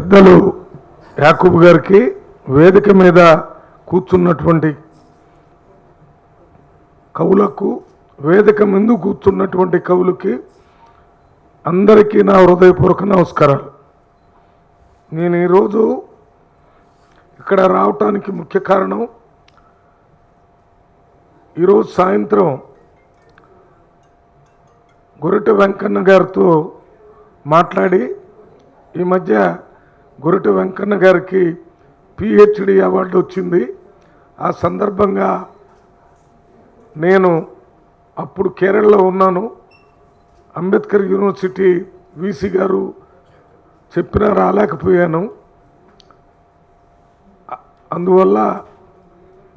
పెద్దలు యాకూబ్ గారికి వేదిక మీద కూర్చున్నటువంటి కవులకు వేదిక ముందు కూర్చున్నటువంటి కవులకి అందరికీ నా హృదయపూర్వక నమస్కారాలు. నేను ఈరోజు ఇక్కడ రావటానికి ముఖ్య కారణం ఈరోజు సాయంత్రం గొరటి వెంకన్న గారితో మాట్లాడి ఈ మధ్య గొరటి వెంకన్న గారికి పిహెచ్డి అవార్డు వచ్చింది. ఆ సందర్భంగా నేను అప్పుడు కేరళలో ఉన్నాను. అంబేద్కర్ యూనివర్సిటీ వీసీ గారు చెప్పినా రాలేకపోయాను. అందువల్ల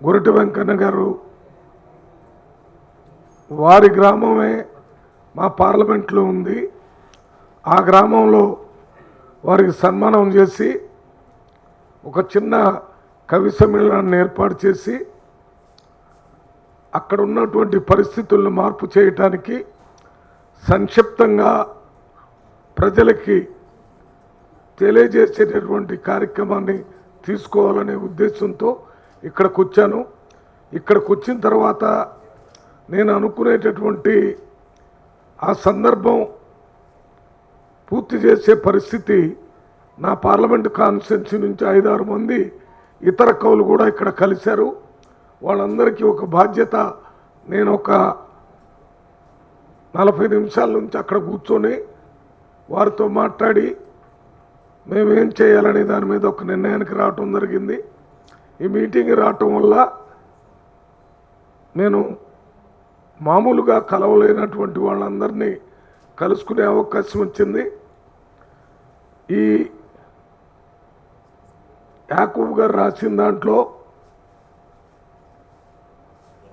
గురటి వెంకన్న గారు వారి గ్రామమే మా పార్లమెంట్లో ఉంది. ఆ గ్రామంలో వారికి సన్మానం చేసి ఒక చిన్న కవి సమ్మేళనాన్ని ఏర్పాటు చేసి అక్కడ ఉన్నటువంటి పరిస్థితులను మార్పు చేయటానికి సంక్షిప్తంగా ప్రజలకి తెలియజేసేటటువంటి కార్యక్రమాన్ని తీసుకోవాలనే ఉద్దేశంతో ఇక్కడికి వచ్చాను. ఇక్కడికి వచ్చిన తర్వాత నేను అనుకునేటటువంటి ఆ సందర్భం పూర్తి చేసే పరిస్థితి నా పార్లమెంట్ కాన్స్టిట్యున్సీ నుంచి ఐదారు మంది ఇతర కవులు కూడా ఇక్కడ కలిశారు. వాళ్ళందరికీ ఒక బాధ్యత. నేను ఒక నలభై నిమిషాల నుంచి అక్కడ కూర్చొని వారితో మాట్లాడి మేమేం చేయాలనే దాని మీద ఒక నిర్ణయానికి రావటం జరిగింది. ఈ మీటింగ్ రావటం వల్ల నేను మామూలుగా కలవలేనటువంటి వాళ్ళందరినీ కలుసుకునే అవకాశం వచ్చింది. ఈ యాకూబ్ గారు రాసిన దాంట్లో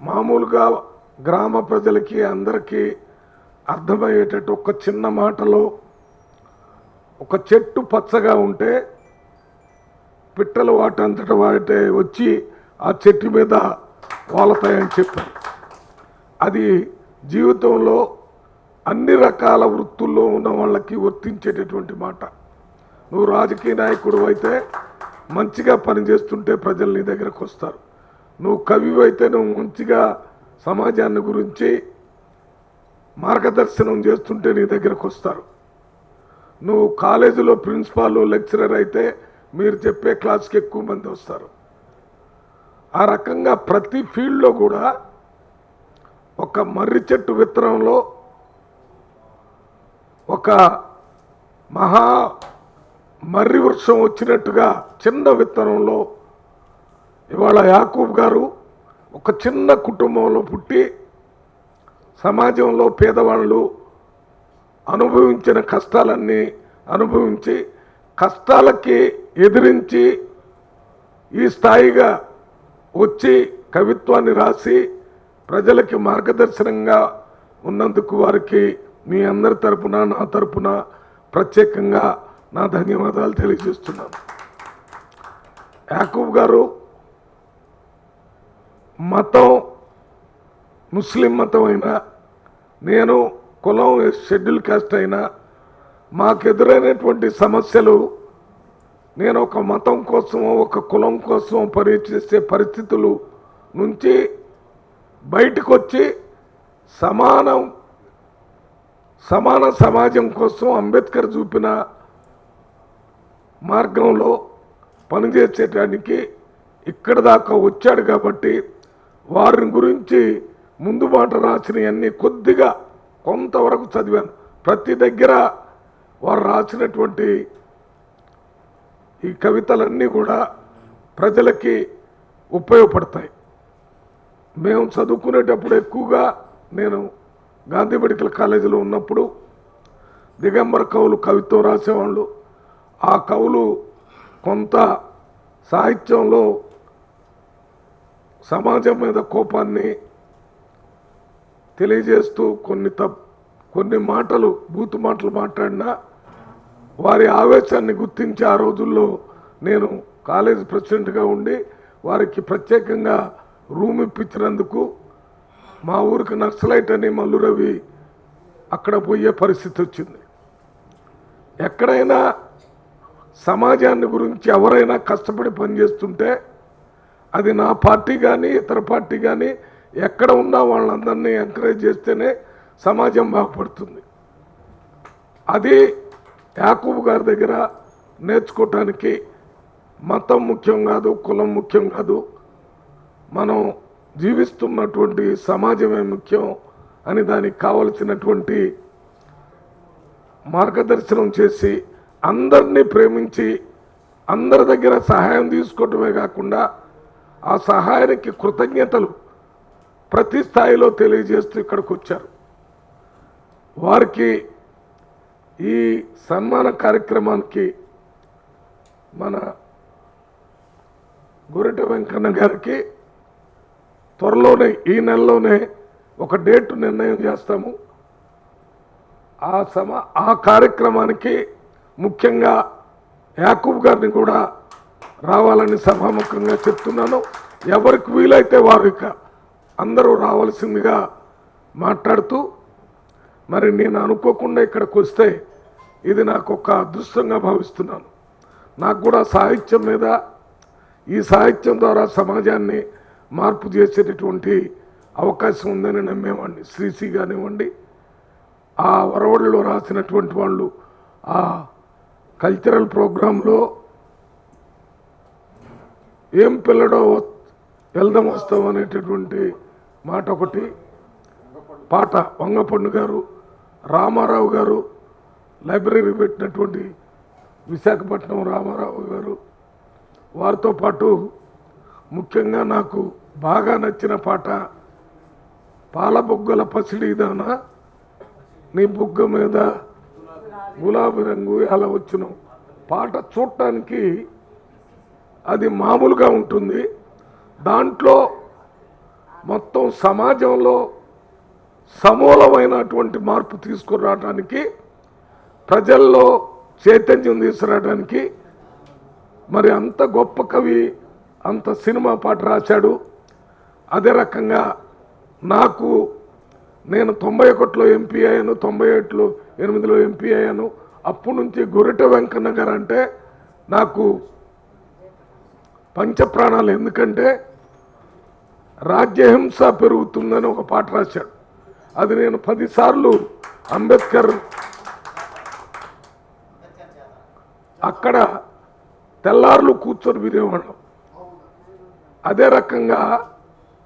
మామూలుగా గ్రామ ప్రజలకి అందరికీ అర్థమయ్యేటట్టు ఒక చిన్న మాటలో ఒక చెట్టు పచ్చగా ఉంటే పిట్టలు వాటంతట వాటే వచ్చి ఆ చెట్టు మీద వాలతాయని చెప్పారు. అది జీవితంలో అన్ని రకాల వృత్తుల్లో ఉన్న వాళ్ళకి వర్తించేటటువంటి మాట. నువ్వు రాజకీయ నాయకుడు అయితే మంచిగా పనిచేస్తుంటే ప్రజలు నీ దగ్గరకు వస్తారు. నువ్వు కవి అయితే నువ్వు మంచిగా సమాజాన్ని గురించి మార్గదర్శనం చేస్తుంటే నీ దగ్గరకు వస్తారు. నువ్వు కాలేజీలో ప్రిన్సిపాల్ లెక్చరర్ అయితే మీరు చెప్పే క్లాస్కి ఎక్కువ మంది వస్తారు. ఆ రకంగా ప్రతి ఫీల్డ్లో కూడా ఒక మర్రి చెట్టు విత్తనంలో ఒక మహా మర్రి వృక్షం వచ్చినట్టుగా చిన్న విత్తనంలో ఇవాళ యాకూబ్ గారు ఒక చిన్న కుటుంబంలో పుట్టి సమాజంలో పేదవాళ్ళు అనుభవించిన కష్టాలన్నీ అనుభవించి కష్టాలకి ఎదిరించి ఈ స్థాయిగా వచ్చి కవిత్వాన్ని రాసి ప్రజలకి మార్గదర్శనంగా ఉన్నందుకు వారికి మీ అందరి తరపున నా తరపున ప్రత్యేకంగా నా ధన్యవాదాలు తెలియజేస్తున్నాను. యాకూబ్ గారు మతం ముస్లిం మతం అయినా నేను కులం షెడ్యూల్ కాస్ట్ అయినా మాకు ఎదురైనటువంటి సమస్యలు నేను ఒక మతం కోసమో ఒక కులం కోసమో పనిచేసే పరిస్థితులు నుంచి బయటకు వచ్చి సమానం సమాన సమాజం కోసం అంబేద్కర్ చూపిన మార్గంలో పనిచేసేటానికి ఇక్కడ దాకా వచ్చాడు కాబట్టి వారిని గురించి ముందు మాట రాసినవన్నీ కొద్దిగా కొంతవరకు చదివాను. ప్రతి దగ్గర వారు రాసినటువంటి ఈ కవితలన్నీ కూడా ప్రజలకి ఉపయోగపడతాయి. మేము చదువుకునేటప్పుడు ఎక్కువగా నేను గాంధీ మెడికల్ కాలేజీలో ఉన్నప్పుడు దిగంబర కవులు కవిత్వం రాసేవాళ్ళు. ఆ కవులు కొంత సాహిత్యంలో సమాజం మీద కోపాన్ని తెలియజేస్తూ కొన్ని తప్ కొన్ని మాటలు బూతు మాటలు మాట్లాడినా వారి ఆవేశాన్ని గుర్తించి ఆ రోజుల్లో నేను కాలేజ్ ప్రెసిడెంట్గా ఉండి వారికి ప్రత్యేకంగా రూమ్ ఇప్పించినందుకు మా ఊరికి నక్సలైట్ అని మల్లు రవి అక్కడ పోయే పరిస్థితి వచ్చింది. ఎక్కడైనా సమాజాన్ని గురించి ఎవరైనా కష్టపడి పనిచేస్తుంటే అది నా పార్టీ కానీ ఇతర పార్టీ కానీ ఎక్కడ ఉన్నా వాళ్ళందరినీ ఎంకరేజ్ చేస్తేనే సమాజం బాగుపడుతుంది. అది యాకూబ్ గారి దగ్గర నేర్చుకోవటానికి మతం ముఖ్యం కాదు కులం ముఖ్యం కాదు. మనం జీవిస్తున్నటువంటి సమాజమే ముఖ్యం అని దానికి కావలసినటువంటి మార్గదర్శనం చేసి అందరినీ ప్రేమించి అందరి దగ్గర సహాయం తీసుకోవటమే కాకుండా ఆ సహాయానికి కృతజ్ఞతలు ప్రతి స్థాయిలో తెలియజేస్తూ ఇక్కడికి వచ్చారు. వారికి ఈ సన్మాన కార్యక్రమానికి మన గొరిట వెంకన్న గారికి త్వరలోనే ఈ నెలలోనే ఒక డేట్ నిర్ణయం చేస్తాము. ఆ సమ ఆ కార్యక్రమానికి ముఖ్యంగా యాకూబ్ గారిని కూడా రావాలని సభాముఖంగా చెప్తున్నాను. ఎవరికి వీలైతే వారు ఇక అందరూ రావాల్సిందిగా మాట్లాడుతూ మరి నేను అనుకోకుండా ఇక్కడికి వస్తే ఇది నాకు ఒక అదృష్టంగా భావిస్తున్నాను. నాకు కూడా సాహిత్యం మీద ఈ సాహిత్యం ద్వారా సమాజాన్ని మార్పు చేసేటటువంటి అవకాశం ఉందని నమ్మేవాడిని. శ్రీశ్రీ కానివ్వండి. ఆ వరవడిలో రాసినటువంటి వాళ్ళు ఆ కల్చరల్ ప్రోగ్రాంలో ఏం పిల్లడో వెళ్దాం వస్తాం అనేటటువంటి మాట ఒకటి. పాట వంగపండు గారు రామారావు గారు లైబ్రరీ పెట్టినటువంటి విశాఖపట్నం రామారావు గారు వారితో పాటు ముఖ్యంగా నాకు బాగా నచ్చిన పాట పాల బొగ్గల పసిడిదాన నీ బుగ్గ మీద గులాబీ రంగు అలా వచ్చును. పాట చూడటానికి అది మామూలుగా ఉంటుంది. దాంట్లో మొత్తం సమాజంలో సమూలమైనటువంటి మార్పు తీసుకురావడానికి ప్రజల్లో చైతన్యం తీసుకురావడానికి మరి అంత గొప్ప కవి అంత సినిమా పాట రాశాడు. అదే రకంగా నాకు నేను తొంభై ఒకటిలో ఎంపీ అయ్యాను తొంభై ఏడులో ఎనిమిదిలో ఎంపీ అయ్యాను. అప్పటి నుంచి గురిట వెంకన్న గారు అంటే నాకు పంచప్రాణాలు. ఎందుకంటే రాజ్యహింస పెరుగుతుందని ఒక పాట రాశాడు. అది నేను పదిసార్లు అంబేద్కర్ అక్కడ తెల్లార్లు కూర్చొని వినేవాళ్ళం. అదే రకంగా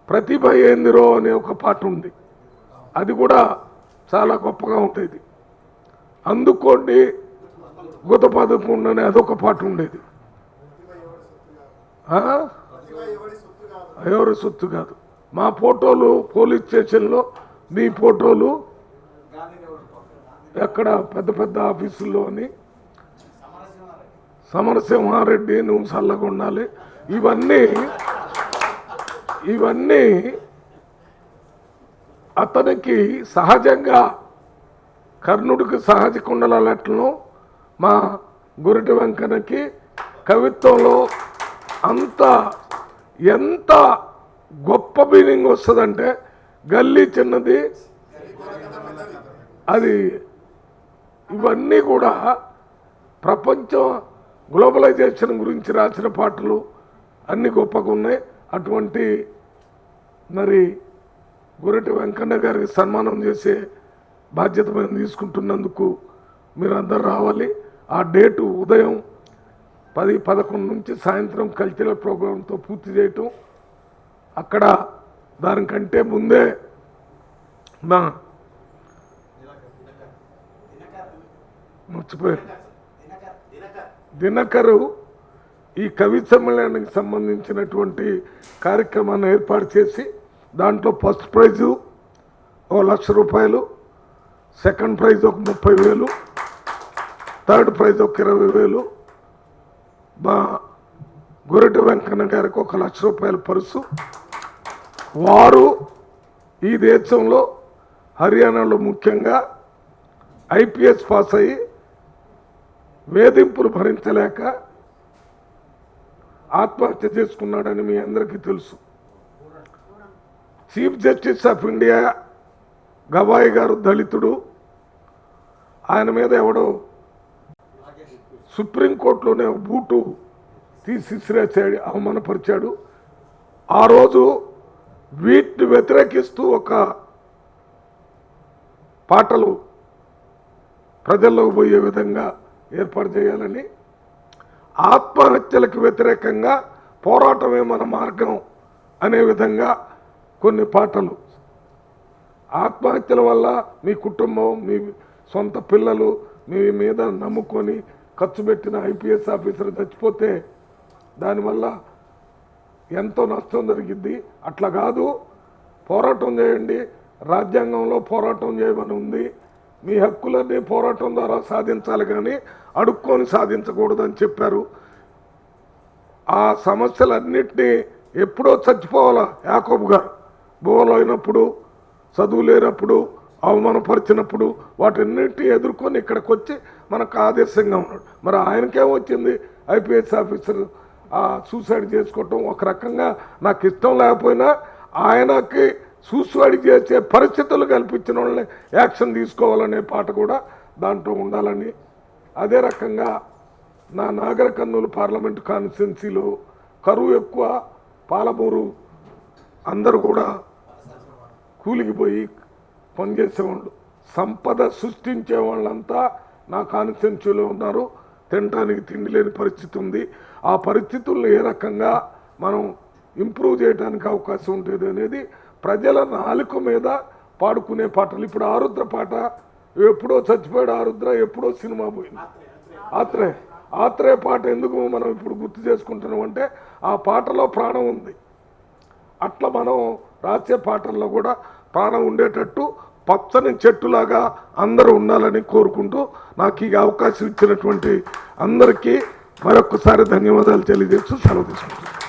ప్రతిభ ఏందిరో అనే ఒక పాట ఉంది. అది కూడా చాలా గొప్పగా ఉంటుంది అందుకోండి గుతపదకుండా అనే అదొక పాట ఉండేది. ఎవరి సొత్తు కాదు. మా ఫోటోలు పోలీస్ స్టేషన్లో మీ ఫోటోలు ఎక్కడ పెద్ద పెద్ద ఆఫీసుల్లో అని సమరసింహారెడ్డి నువ్వు చల్లగా ఉండాలి. ఇవన్నీ ఇవన్నీ అతనికి సహజంగా కర్ణుడికి సహజ కుండలట్లను మా గురిటి వెంకన్నకి కవిత్వంలో అంత ఎంత గొప్ప మీనింగ్ వస్తుందంటే గల్లీ చిన్నది. అది ఇవన్నీ కూడా ప్రపంచం గ్లోబలైజేషన్ గురించి రాసిన పాటలు అన్ని గొప్పగా ఉన్నాయి. అటువంటి మరి గురటి వెంకన్న గారికి సన్మానం చేసే బాధ్యత మేము తీసుకుంటున్నందుకు మీరందరూ రావాలి. ఆ డేటు ఉదయం పది పదకొండు నుంచి సాయంత్రం కల్చరల్ ప్రోగ్రాంతో పూర్తి చేయటం. అక్కడ దానికంటే ముందే మా మర్చిపోయాను. దినకరు ఈ కవి సమ్మేళనానికి సంబంధించినటువంటి కార్యక్రమాన్ని ఏర్పాటు చేసి దాంట్లో ఫస్ట్ ప్రైజు ఓ లక్ష రూపాయలు సెకండ్ ప్రైజ్ ఒక ముప్పై వేలు థర్డ్ ప్రైజ్ ఒక ఇరవై వేలు మా గొరెటి వెంకన్న గారికి ఒక లక్ష రూపాయల పరుసు. వారు ఈ దేశంలో హర్యానాలో ముఖ్యంగా ఐపీఎస్ పాస్ అయ్యి వేధింపులు భరించలేక ఆత్మహత్య చేసుకున్నాడని మీ అందరికీ తెలుసు. Chief justice of India Gavai గారు దళితుడు. ఆయన మీద ఎవడో సుప్రీంకోర్టులోనే బూటు తీసి అవమానపరిచాడు. ఆ రోజు వీటిని వ్యతిరేకిస్తూ ఒక పాటలు ప్రజల్లోకి పోయే విధంగా ఏర్పాటు చేయాలని ఆత్మహత్యలకు వ్యతిరేకంగా పోరాటమే మన మార్గం అనే విధంగా కొన్ని పాటలు. ఆత్మహత్యల వల్ల మీ కుటుంబం మీ సొంత పిల్లలు మీ మీద నమ్ముకొని ఖర్చు పెట్టిన ఐపీఎస్ ఆఫీసర్ చచ్చిపోతే దానివల్ల ఎంతో నష్టం జరిగింది అట్లా కాదు పోరాటం చేయండి. రాజ్యాంగంలో పోరాటం చేయమని ఉంది. మీ హక్కులన్నీ పోరాటం ద్వారా సాధించాలి కానీ అడుక్కొని సాధించకూడదని చెప్పారు. ఆ సమస్యలన్నింటినీ ఎప్పుడో చచ్చిపోవాలా యాకోబు గారు? బోలో అయినప్పుడు చదువు లేనప్పుడు అవమానపరిచినప్పుడు వాటన్నింటినీ ఎదుర్కొని ఇక్కడికి వచ్చి మనకు ఆదర్శంగా ఉన్నాడు. మరి ఆయనకేమొచ్చింది ఐపీఎస్ ఆఫీసర్ సూసైడ్ చేసుకోవటం ఒక రకంగా నాకు ఇష్టం లేకపోయినా ఆయనకి సూసైడ్ చేసే పరిస్థితులు కల్పించిన వాళ్ళని యాక్షన్ తీసుకోవాలనే పాట కూడా దాంట్లో ఉండాలని. అదే రకంగా నా నాగర కర్నూలు పార్లమెంట్ కాన్స్టిట్యున్సీలో కరువు ఎక్కువ పాలమూరు అందరూ కూడా కూలికి పోయి పనిచేసేవాళ్ళు సంపద సృష్టించే వాళ్ళంతా నా కాన్స్టిట్యున్సీలో ఉన్నారు. తినడానికి తిండి లేని పరిస్థితి ఉంది. ఆ పరిస్థితులను ఏ రకంగా మనం ఇంప్రూవ్ చేయడానికి అవకాశం ఉంటుంది అనేది ప్రజల నాలుక మీద పాడుకునే పాటలు. ఇప్పుడు ఆరుద్ర పాట ఎప్పుడో చచ్చిపోయాడు ఆరుద్ర ఎప్పుడో సినిమా పోయింది. ఆత్రే ఆత్రే పాట ఎందుకు మనం ఇప్పుడు గుర్తు చేసుకుంటున్నాం అంటే ఆ పాటలో ప్రాణం ఉంది. అట్లా మనం రాసే పాటల్లో కూడా ప్రాణం ఉండేటట్టు పచ్చని చెట్టులాగా అందరూ ఉండాలని కోరుకుంటూ నాకు ఈ అవకాశం ఇచ్చినటువంటి అందరికీ మరొకసారి ధన్యవాదాలు తెలియజేస్తూ సెలవు తీసుకుంటున్నాను.